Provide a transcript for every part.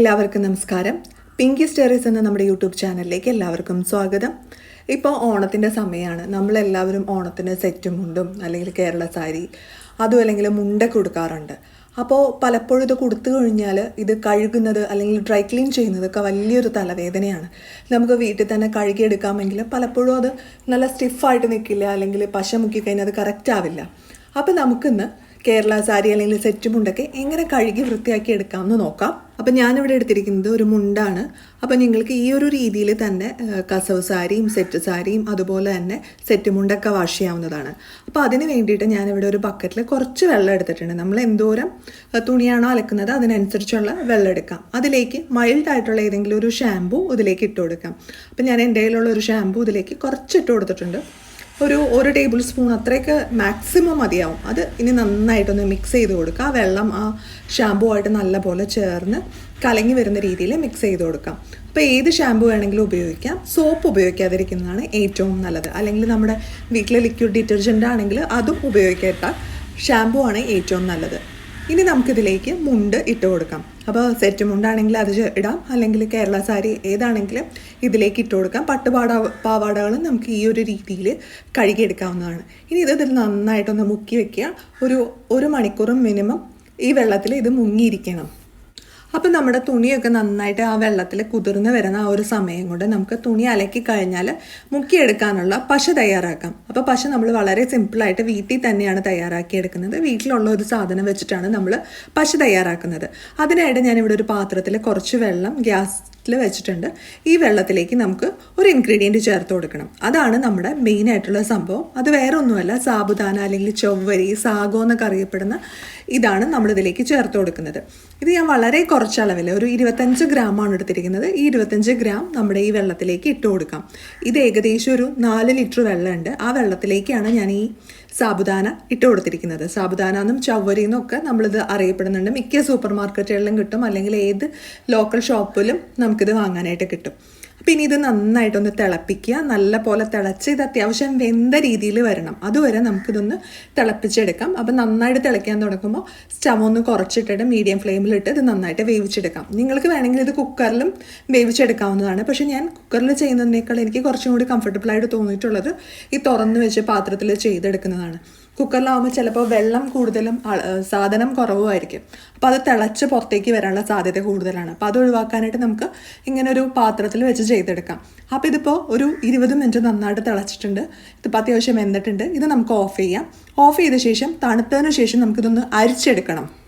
എല്ലാവർക്കും നമസ്കാരം. പിങ്കി സ്റ്റേറീസ് എന്ന നമ്മുടെ യൂട്യൂബ് ചാനലിലേക്ക് എല്ലാവർക്കും സ്വാഗതം. ഇപ്പോൾ ഓണത്തിന്റെ സമയമാണ് നമ്മളെല്ലാവരും ഓണത്തിന് സെറ്റ് മുണ്ടും അല്ലെങ്കിൽ കേരള സാരി അതും അല്ലെങ്കിൽ മുണ്ട കൊടുക്കാറുണ്ട്. അപ്പോൾ പലപ്പോഴും ഇത് കൊടുത്തു കഴിഞ്ഞാൽ ഇത് കഴുകുന്നത് അല്ലെങ്കിൽ ഡ്രൈ ക്ലീൻ ചെയ്യുന്നതൊക്കെ വലിയൊരു തലവേദനയാണ്. നമുക്ക് വീട്ടിൽ തന്നെ കഴുകിയെടുക്കാമെങ്കിൽ പലപ്പോഴും അത് നല്ല സ്റ്റിഫായിട്ട് നിൽക്കില്ല അല്ലെങ്കിൽ പശ മുക്കി കഴിഞ്ഞാൽ അത് കറക്റ്റ് ആവില്ല. അപ്പോൾ നമുക്കിന്ന് കേരള സാരി അല്ലെങ്കിൽ സെറ്റ് മുണ്ടൊക്കെ എങ്ങനെ കഴുകി വൃത്തിയാക്കി എടുക്കാമെന്ന് നോക്കാം. അപ്പം ഞാനിവിടെ എടുത്തിരിക്കുന്നത് ഒരു മുണ്ടാണ്. അപ്പം നിങ്ങൾക്ക് ഈ ഒരു രീതിയിൽ തന്നെ കസവ് സാരിയും സെറ്റ് സാരിയും അതുപോലെ തന്നെ സെറ്റ് മുണ്ടൊക്കെ വാഷ് ചെയ്യാവുന്നതാണ്. അപ്പോൾ അതിന് വേണ്ടിയിട്ട് ഞാനിവിടെ ഒരു ബക്കറ്റിൽ കുറച്ച് വെള്ളം എടുത്തിട്ടുണ്ട്. നമ്മൾ എന്തോരം തുണിയാണോ അലക്കുന്നത് അതിനനുസരിച്ചുള്ള വെള്ളം എടുക്കാം. അതിലേക്ക് മൈൽഡ് ആയിട്ടുള്ള ഏതെങ്കിലും ഒരു ഷാമ്പൂ ഇതിലേക്ക് ഇട്ട് കൊടുക്കാം. അപ്പം ഞാൻ എന്റെ കയ്യിലുള്ള ഒരു ഷാമ്പൂ ഇതിലേക്ക് കുറച്ച് ഇട്ട് കൊടുത്തിട്ടുണ്ട്. ഒരു ഒരു ടേബിൾ സ്പൂൺ അത്രയൊക്കെ മാക്സിമം മതിയാവും. അത് ഇനി നന്നായിട്ടൊന്ന് മിക്സ് ചെയ്ത് കൊടുക്കുക ആ വെള്ളം ആ ഷാമ്പൂ ആയിട്ട് നല്ലപോലെ ചേർന്ന് കലങ്ങി വരുന്ന രീതിയിൽ മിക്സ് ചെയ്ത് കൊടുക്കാം. അപ്പോൾ ഏത് ഷാമ്പൂ വേണമെങ്കിലും ഉപയോഗിക്കാം. സോപ്പ് ഉപയോഗിക്കാതിരിക്കുന്നതാണ് ഏറ്റവും നല്ലത്. അല്ലെങ്കിൽ നമ്മുടെ വീട്ടിലെ ലിക്വിഡ് ഡിറ്റർജന്റ് ആണെങ്കിൽ അതും ഉപയോഗിക്കേണ്ട ഷാമ്പൂ ആണ് ഏറ്റവും നല്ലത്. ഇനി നമുക്കിതിലേക്ക് മുണ്ട് ഇട്ട് കൊടുക്കാം. അപ്പോൾ സെറ്റ് മുണ്ടാണെങ്കിൽ അത് ഇടാം. അല്ലെങ്കിൽ കേരള സാരി ഏതാണെങ്കിലും ഇതിലേക്ക് ഇട്ട് കൊടുക്കാം. പട്ടുപാട പാവാടകളും നമുക്ക് ഈ ഒരു രീതിയിൽ കഴുകിയെടുക്കാവുന്നതാണ്. ഇനി ഇത് ഇതിൽ നന്നായിട്ടൊന്ന് മുക്കി വെക്കുക. ഒരു ഒരു മണിക്കൂറും മിനിമം ഈ വെള്ളത്തിൽ ഇത് മുങ്ങിയിരിക്കണം. അപ്പം നമ്മുടെ തുണിയൊക്കെ നന്നായിട്ട് ആ വെള്ളത്തിൽ കുതിർന്ന് വരുന്ന ആ ഒരു സമയം കൊണ്ട് നമുക്ക് തുണി അലക്കി കഴിഞ്ഞാൽ മുക്കിയെടുക്കാനുള്ള പശ തയ്യാറാക്കാം. അപ്പോൾ പശ നമ്മൾ വളരെ സിമ്പിളായിട്ട് വീട്ടിൽ തന്നെയാണ് തയ്യാറാക്കി എടുക്കുന്നത്. വീട്ടിലുള്ള ഒരു സാധനം വെച്ചിട്ടാണ് നമ്മൾ പശ തയ്യാറാക്കുന്നത്. അതിനായിട്ട് ഞാനിവിടെ ഒരു പാത്രത്തിൽ കുറച്ച് വെള്ളം ഗ്യാസിൽ വെച്ചിട്ടുണ്ട്. ഈ വെള്ളത്തിലേക്ക് നമുക്ക് ഒരു ഇൻഗ്രീഡിയന്റ് ചേർത്ത് കൊടുക്കണം. അതാണ് നമ്മുടെ മെയിൻ ആയിട്ടുള്ള സംഭവം. അത് വേറെ ഒന്നുമല്ല സാബുദാന അല്ലെങ്കിൽ ചൊവ്വരി സാഗോ എന്നൊക്കെ അറിയപ്പെടുന്ന ഇതാണ് നമ്മളിതിലേക്ക് ചേർത്ത് കൊടുക്കുന്നത്. ഇത് ഞാൻ വളരെ കുറച്ച് അളവിൽ ഒരു ഇരുപത്തഞ്ച് ഗ്രാമാണ് എടുത്തിരിക്കുന്നത്. ഈ ഇരുപത്തഞ്ച് ഗ്രാം നമ്മുടെ ഈ വെള്ളത്തിലേക്ക് ഇട്ട് കൊടുക്കാം. ഇത് ഏകദേശം ഒരു നാല് ലിറ്റർ വെള്ളമുണ്ട്. ആ വെള്ളത്തിലേക്കാണ് ഞാൻ ഈ സാബുദാന ഇട്ട് കൊടുത്തിരിക്കുന്നത്. സാബുദാന എന്നും ചവ്വരി എന്നൊക്കെ നമ്മളിത് അറിയപ്പെടുന്നുണ്ട്. മിക്ക സൂപ്പർ മാർക്കറ്റുകളിലും കിട്ടും. അല്ലെങ്കിൽ ഏത് ലോക്കൽ ഷോപ്പിലും നമുക്കിത് വാങ്ങാനായിട്ട് കിട്ടും. ഇനി ഇത് നന്നായിട്ടൊന്ന് തിളപ്പിക്കുക. നല്ല പോലെ തിളച്ച് ഇത് അത്യാവശ്യം വെന്ത രീതിയിൽ വരണം. അതുവരെ നമുക്കിതൊന്ന് തിളപ്പിച്ചെടുക്കാം. അപ്പം നന്നായിട്ട് തിളയ്ക്കാൻ തുടങ്ങുമ്പോൾ സ്റ്റവ് ഒന്ന് കുറച്ചിട്ടിട്ട് മീഡിയം ഫ്ലെയിമിലിട്ട് ഇത് നന്നായിട്ട് വേവിച്ചെടുക്കാം. നിങ്ങൾക്ക് വേണമെങ്കിൽ ഇത് കുക്കറിലും വേവിച്ചെടുക്കാവുന്നതാണ്. പക്ഷേ ഞാൻ കുക്കറിൽ ചെയ്യുന്നതിനേക്കാൾ എനിക്ക് കുറച്ചും കൂടി കംഫർട്ടബിളായിട്ട് തോന്നിയിട്ടുള്ളത് ഈ തുറന്ന് വെച്ച് പാത്രത്തിൽ ചെയ്തെടുക്കുന്നതാണ്. കുക്കറിലാവുമ്പോൾ ചിലപ്പോൾ വെള്ളം കൂടുതലും സാധനം കുറവുമായിരിക്കും. അപ്പോൾ അത് തിളച്ച് പുറത്തേക്ക് വരാനുള്ള സാധ്യത കൂടുതലാണ്. അപ്പോൾ അത് ഒഴിവാക്കാനായിട്ട് നമുക്ക് ഇങ്ങനെ ഒരു പാത്രത്തിൽ വെച്ച് ചെയ്തെടുക്കാം. അപ്പോൾ ഇതിപ്പോൾ ഒരു ഇരുപത് മിനിറ്റ് നന്നായിട്ട് തിളച്ചിട്ടുണ്ട്. ഇതിപ്പോൾ അത്യാവശ്യം വെന്തിട്ടുണ്ട്. ഇത് നമുക്ക് ഓഫ് ചെയ്യാം. ഓഫ് ചെയ്ത ശേഷം തണുത്തതിന് ശേഷം നമുക്കിതൊന്ന് അരിച്ചെടുക്കണം.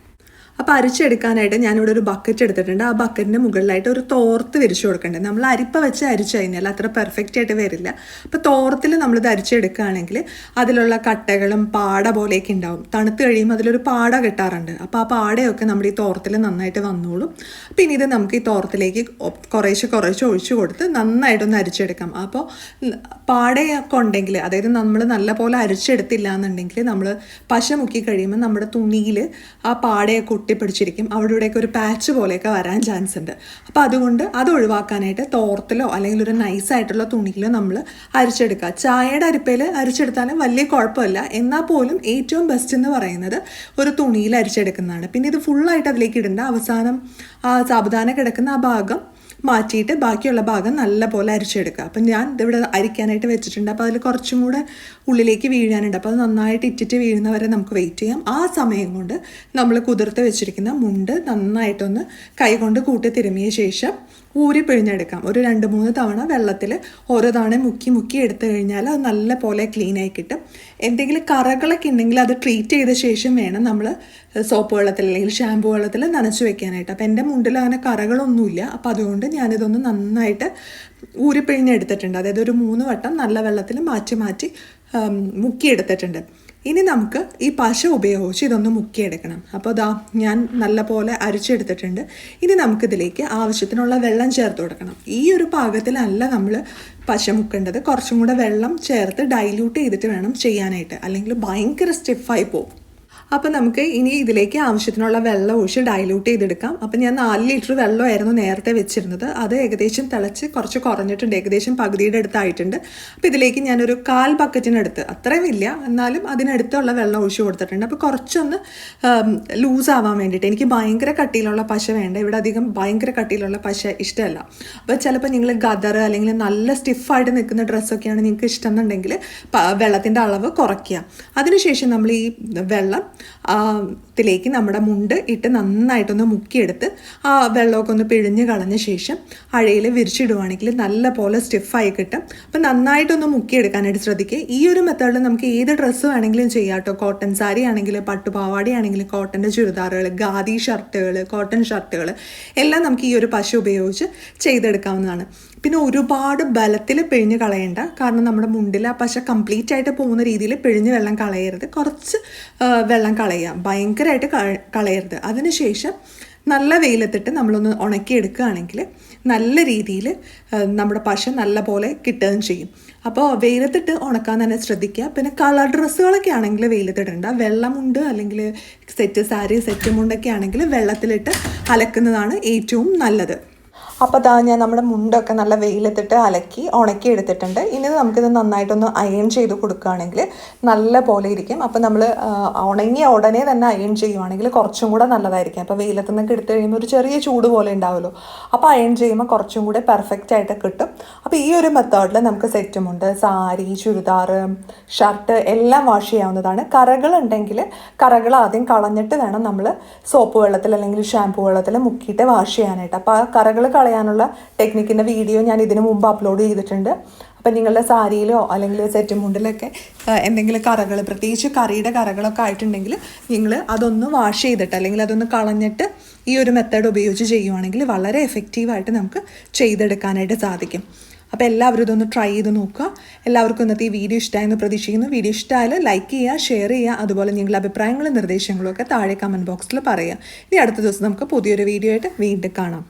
അപ്പോൾ അരിച്ചെടുക്കാനായിട്ട് ഞാനിവിടെ ഒരു ബക്കറ്റ് എടുത്തിട്ടുണ്ട്. ആ ബക്കറ്റിന്റെ മുകളിലായിട്ട് ഒരു തോർത്ത് വിരിച്ചു കൊടുക്കേണ്ടത് നമ്മൾ അരിപ്പ വെച്ച് അരിച്ചു കഴിഞ്ഞാൽ അത്ര പെർഫെക്റ്റ് ആയിട്ട് വരില്ല. അപ്പോൾ തോർത്തിൽ നമ്മളിത് അരിച്ചെടുക്കുകയാണെങ്കിൽ അതിലുള്ള കട്ടകളും പാട പോലെയൊക്കെ ഉണ്ടാവും. തണുത്ത് കഴിയുമ്പോൾ അതിലൊരു പാട കിട്ടാറുണ്ട്. അപ്പോൾ ആ പാടയൊക്കെ നമ്മുടെ ഈ തോർത്തിൽ നന്നായിട്ട് വന്നോളും. പിന്നെ ഇത് നമുക്ക് ഈ തോർത്തിലേക്ക് കുറേശ്ശെ കുറേശ്ശെ ഒഴിച്ചു കൊടുത്ത് നന്നായിട്ടൊന്ന് അരിച്ചെടുക്കാം. അപ്പോൾ പാടയൊക്കെ ഉണ്ടെങ്കിൽ അതായത് നമ്മൾ നല്ല പോലെ അരിച്ചെടുത്തില്ല എന്നുണ്ടെങ്കിൽ നമ്മൾ പശ മുക്കി കഴിയുമ്പോൾ നമ്മുടെ തുണിയിൽ ആ പാടയൊക്കെ ഒട്ടിപ്പിടിച്ചിരിക്കും അവിടെ ഇവിടെയൊക്കെ ഒരു പാച്ച് പോലെയൊക്കെ വരാൻ ചാൻസ് ഉണ്ട്. അപ്പോൾ അതുകൊണ്ട് അത് ഒഴിവാക്കാനായിട്ട് തോർത്തിലോ അല്ലെങ്കിൽ ഒരു നൈസായിട്ടുള്ള തുണിയിലോ നമ്മൾ അരിച്ചെടുക്കുക. ചായയുടെ അരിപ്പയിൽ അരിച്ചെടുത്താലും വലിയ കുഴപ്പമില്ല. എന്നാൽ പോലും ഏറ്റവും ബെസ്റ്റ് എന്ന് പറയുന്നത് ഒരു തുണിയിൽ അരിച്ചെടുക്കുന്നതാണ്. പിന്നെ ഇത് ഫുള്ളായിട്ട് അതിലേക്ക് ഇടേണ്ട അവസാനം ആ സാവധാനം കിടക്കുന്ന ആ ഭാഗം മാറ്റിയിട്ട് ബാക്കിയുള്ള ഭാഗം നല്ലപോലെ അരിച്ചെടുക്കുക. അപ്പം ഞാൻ ഇതിവിടെ അരിക്കാനായിട്ട് വെച്ചിട്ടുണ്ട്. അപ്പോൾ അതിൽ കുറച്ചും കൂടെ ഉള്ളിലേക്ക് വീഴാനുണ്ട് അപ്പോൾ അത് നന്നായിട്ട് ഇറ്റിറ്റ് വീഴുന്നവരെ നമുക്ക് വെയിറ്റ് ചെയ്യാം. ആ സമയം കൊണ്ട് നമ്മൾ കുതിർത്ത് വെച്ചിരിക്കുന്ന മുണ്ട് നന്നായിട്ടൊന്ന് കൈകൊണ്ട് കൂട്ടി തിരുമിയ ശേഷം ഊരി പിഴിഞ്ഞെടുക്കാം. ഒരു രണ്ട് മൂന്ന് തവണ വെള്ളത്തിൽ ഓരോ തവണ മുക്കി മുക്കി എടുത്തു കഴിഞ്ഞാൽ അത് നല്ല പോലെ ക്ലീൻ ആയി കിട്ടും. എന്തെങ്കിലും കറകളൊക്കെ ഉണ്ടെങ്കിൽ അത് ട്രീറ്റ് ചെയ്ത ശേഷം വേണം നമ്മൾ സോപ്പ് വെള്ളത്തിൽ അല്ലെങ്കിൽ ഷാമ്പു വെള്ളത്തിൽ നനച്ച് വെക്കാനായിട്ട്. അപ്പോൾ എന്റെ മുണ്ടിൽ അങ്ങനെ കറകളൊന്നുമില്ല. അപ്പോൾ അതുകൊണ്ട് ഞാനിതൊന്ന് നന്നായിട്ട് ഊരി പിഴിഞ്ഞെടുത്തിട്ടുണ്ട്. അതായത് ഒരു മൂന്ന് വട്ടം നല്ല വെള്ളത്തിൽ മാറ്റി മാറ്റി മുക്കിയെടുത്തിട്ടുണ്ട്. ഇനി നമുക്ക് ഈ പശ ഉപയോഗിച്ച് ഇതൊന്ന് മുക്കിയെടുക്കണം. അപ്പോൾ ദാ ഞാൻ നല്ല പോലെ അരിച്ചെടുത്തിട്ടുണ്ട്. ഇനി നമുക്കിതിലേക്ക് ആവശ്യത്തിനുള്ള വെള്ളം ചേർത്ത് കൊടുക്കണം. ഈ ഒരു പാകത്തിലല്ല നമ്മൾ പശ മുക്കേണ്ടത്. കുറച്ചും കൂടെ വെള്ളം ചേർത്ത് ഡൈല്യൂട്ട് ചെയ്തിട്ട് വേണം ചെയ്യാനായിട്ട്. അല്ലെങ്കിൽ ഭയങ്കര സ്റ്റിഫായി പോകും അപ്പോൾ നമുക്ക് ഇനി ഇതിലേക്ക് ആവശ്യത്തിനുള്ള വെള്ളം ഒഴിച്ച് ഡൈലൂട്ട് ചെയ്തെടുക്കാം. അപ്പം ഞാൻ നാല് ലിറ്റർ വെള്ളമായിരുന്നു നേരത്തെ വെച്ചിരുന്നത്. അത് ഏകദേശം തിളച്ച് കുറച്ച് കുറഞ്ഞിട്ടുണ്ട്. ഏകദേശം പകുതിയുടെ അടുത്തായിട്ടുണ്ട്. അപ്പോൾ ഇതിലേക്ക് ഞാനൊരു കാൽ ബക്കറ്റിനടുത്ത് അത്രയും ഇല്ല എന്നാലും അതിനടുത്തുള്ള വെള്ളം ഒഴിച്ച് കൊടുത്തിട്ടുണ്ട്. അപ്പോൾ കുറച്ചൊന്ന് ലൂസ് ആവാൻ വേണ്ടിയിട്ട്. എനിക്ക് ഭയങ്കര കട്ടിയിലുള്ള പശ വേണ്ട. ഇവിടെ അധികം ഭയങ്കര കട്ടിയിലുള്ള പശ ഇഷ്ടമല്ല. അപ്പോൾ ചിലപ്പോൾ നിങ്ങൾ ഗദർ അല്ലെങ്കിൽ നല്ല സ്റ്റിഫായിട്ട് നിൽക്കുന്ന ഡ്രസ്സൊക്കെയാണ് നിങ്ങൾക്ക് ഇഷ്ടം എന്നുണ്ടെങ്കിൽ വെള്ളത്തിന്റെ അളവ് കുറയ്ക്കുക. അതിനുശേഷം നമ്മൾ ഈ വെള്ളം ത്തിലേക്ക് നമ്മുടെ മുണ്ട് ഇട്ട് നന്നായിട്ടൊന്ന് മുക്കിയെടുത്ത് ആ വെള്ളമൊക്കെ ഒന്ന് പിഴിഞ്ഞ് കളഞ്ഞ ശേഷം അഴയിൽ വിരിച്ചിടുവാണെങ്കിൽ നല്ല പോലെ സ്റ്റിഫായി കിട്ടും. അപ്പം നന്നായിട്ടൊന്ന് മുക്കിയെടുക്കാനായിട്ട് ശ്രദ്ധിക്കുക ഈ ഒരു മെത്തേഡിൽ നമുക്ക് ഏത് ഡ്രസ്സ് വേണമെങ്കിലും ചെയ്യാം കേട്ടോ കോട്ടൺ സാരി ആണെങ്കിലും പട്ടുപാവാടി ആണെങ്കിലും കോട്ടന്റെ ചുരിദാറുകൾ ഖാദി ഷർട്ടുകൾ കോട്ടൺ ഷർട്ടുകൾ എല്ലാം നമുക്ക് ഈ ഒരു പശ ഉപയോഗിച്ച് ചെയ്തെടുക്കാവുന്നതാണ്. പിന്നെ ഒരുപാട് ബലത്തിൽ പിഴിഞ്ഞ് കളയേണ്ട. കാരണം നമ്മുടെ മുണ്ടിൽ ആ പശ കംപ്ലീറ്റ് ആയിട്ട് പോകുന്ന രീതിയിൽ പിഴിഞ്ഞ് വെള്ളം കളയരുത്. കുറച്ച് വെള്ളം കളയുക. ഭയങ്കരമായിട്ട് കളയരുത്. അതിനുശേഷം നല്ല വെയിലത്തിട്ട് നമ്മളൊന്ന് ഉണക്കിയെടുക്കുകയാണെങ്കിൽ നല്ല രീതിയിൽ നമ്മുടെ പശ നല്ല പോലെ കിട്ടുകയും ചെയ്യും. അപ്പോൾ വെയിലത്തിട്ട് ഉണക്കാൻ തന്നെ ശ്രദ്ധിക്കുക. പിന്നെ കളർ ഡ്രസ്സുകളൊക്കെ ആണെങ്കിൽ വെയിലത്തിടണ്ട. വെള്ളമുണ്ട് അല്ലെങ്കിൽ സെറ്റ് സാരി സെറ്റ് മുണ്ടൊക്കെ ആണെങ്കിൽ വെള്ളത്തിലിട്ട് അലക്കുന്നതാണ് ഏറ്റവും നല്ലത്. അപ്പോൾ ദാ ഞാൻ നമ്മുടെ മുണ്ടൊക്കെ നല്ല വെയിലത്തിട്ട് അലക്കി ഉണക്കി എടുത്തിട്ടുണ്ട്. ഇനി നമുക്കിത് നന്നായിട്ടൊന്ന് അയൺ ചെയ്ത് കൊടുക്കുകയാണെങ്കിൽ നല്ല പോലെ ഇരിക്കും. അപ്പോൾ നമ്മൾ ഉണങ്ങിയ ഉടനെ തന്നെ അയൺ ചെയ്യുവാണെങ്കിൽ കുറച്ചും കൂടെ നല്ലതായിരിക്കും. അപ്പോൾ വെയിലത്ത് നിന്നൊക്കെ എടുത്തു കഴിയുമ്പോൾ ഒരു ചെറിയ ചൂട് പോലെ ഉണ്ടാവുമല്ലോ അപ്പോൾ അയൺ ചെയ്യുമ്പോൾ കുറച്ചും കൂടെ പെർഫെക്റ്റ് ആയിട്ട് കിട്ടും. അപ്പോൾ ഈ ഒരു മെത്തേഡിൽ നമുക്ക് സെറ്റുമുണ്ട് സാരി ചുരിദാർ ഷർട്ട് എല്ലാം വാഷ് ചെയ്യാവുന്നതാണ്. കറകളുണ്ടെങ്കിൽ കറകൾ ആദ്യം കളഞ്ഞിട്ട് വേണം നമ്മൾ സോപ്പ് വെള്ളത്തിൽ അല്ലെങ്കിൽ ഷാമ്പു വെള്ളത്തിൽ മുക്കിയിട്ട് വാഷ് ചെയ്യാനായിട്ട്. അപ്പോൾ ആ കറകൾ കളയാനുള്ള ടെക്നിക്കിന്റെ വീഡിയോ ഞാൻ ഇതിനു മുമ്പ് അപ്ലോഡ് ചെയ്തിട്ടുണ്ട്. അപ്പം നിങ്ങളുടെ സാരിയിലോ അല്ലെങ്കിൽ സെറ്റ് മുണ്ടിലൊക്കെ എന്തെങ്കിലും കറകൾ പ്രത്യേകിച്ച് കറിയുടെ കറകളൊക്കെ ആയിട്ടുണ്ടെങ്കിൽ നിങ്ങൾ അതൊന്ന് വാഷ് ചെയ്തിട്ട് അല്ലെങ്കിൽ അതൊന്ന് കളഞ്ഞിട്ട് ഈ ഒരു മെത്തേഡ് ഉപയോഗിച്ച് ചെയ്യുവാണെങ്കിൽ വളരെ എഫക്റ്റീവായിട്ട് നമുക്ക് ചെയ്തെടുക്കാനായിട്ട് സാധിക്കും. അപ്പോൾ എല്ലാവരും ഇതൊന്ന് ട്രൈ ചെയ്ത് നോക്കുക. എല്ലാവർക്കും ഇന്നത്തെ ഈ വീഡിയോ ഇഷ്ടമായെന്ന് പ്രതീക്ഷിക്കുന്നു. വീഡിയോ ഇഷ്ടമായാൽ ലൈക്ക് ചെയ്യുക ഷെയർ ചെയ്യുക. അതുപോലെ നിങ്ങളുടെ അഭിപ്രായങ്ങളും നിർദ്ദേശങ്ങളും ഒക്കെ താഴെ കമന്റ് ബോക്സിൽ പറയുക. ഇനി അടുത്ത ദിവസം നമുക്ക് പുതിയൊരു വീഡിയോ ആയിട്ട് വീണ്ടും കാണാം.